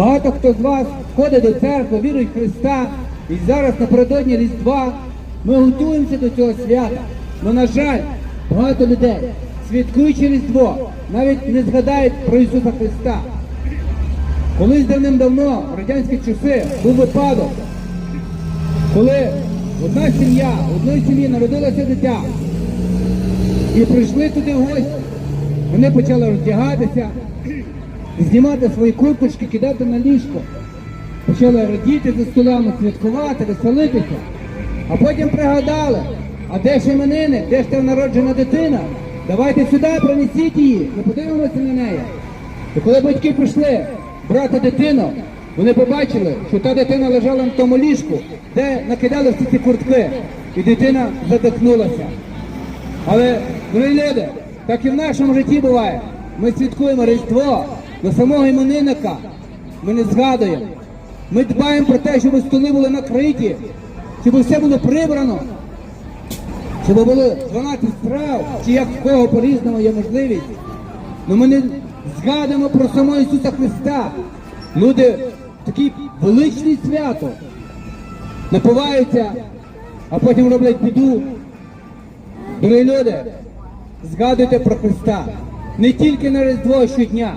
Багато хто з вас ходить до церкви, вірує в Христа, і зараз напередодні Різдва ми готуємося до цього свята. Але, на жаль, багато людей, святкуючи Різдво, навіть не згадають про Ісуса Христа. Колись давним-давно, в радянські часи, був випадок, коли одна сім'я, одної сім'ї народилося дитя. І прийшли туди гості. Вони почали роздягатися, знімати свої курточки, кидати на ліжко. Почали радіти за столами, святкувати, веселитися. А потім пригадали, а де ж іменини, де ж та народжена дитина? Давайте сюди, принесіть її, ми подивимося на неї. І коли батьки прийшли брати дитину, вони побачили, що та дитина лежала на тому ліжку, де накидали всі ці куртки, і дитина задихнулася. Але, дорогі люди, так і в нашому житті буває. Ми святкуємо Різдво, до самого іменинника ми не згадуємо. Ми дбаємо про те, щоб столи були накриті, щоб все було прибрано, щоб було 12 страв, чи як в кого по-різному є можливість. Але ми не згадуємо про самого Ісуса Христа. Люди в такі величні свято напиваються, а потім роблять біду. Дорогі люди, згадуйте про Христа не тільки на Різдво щодня,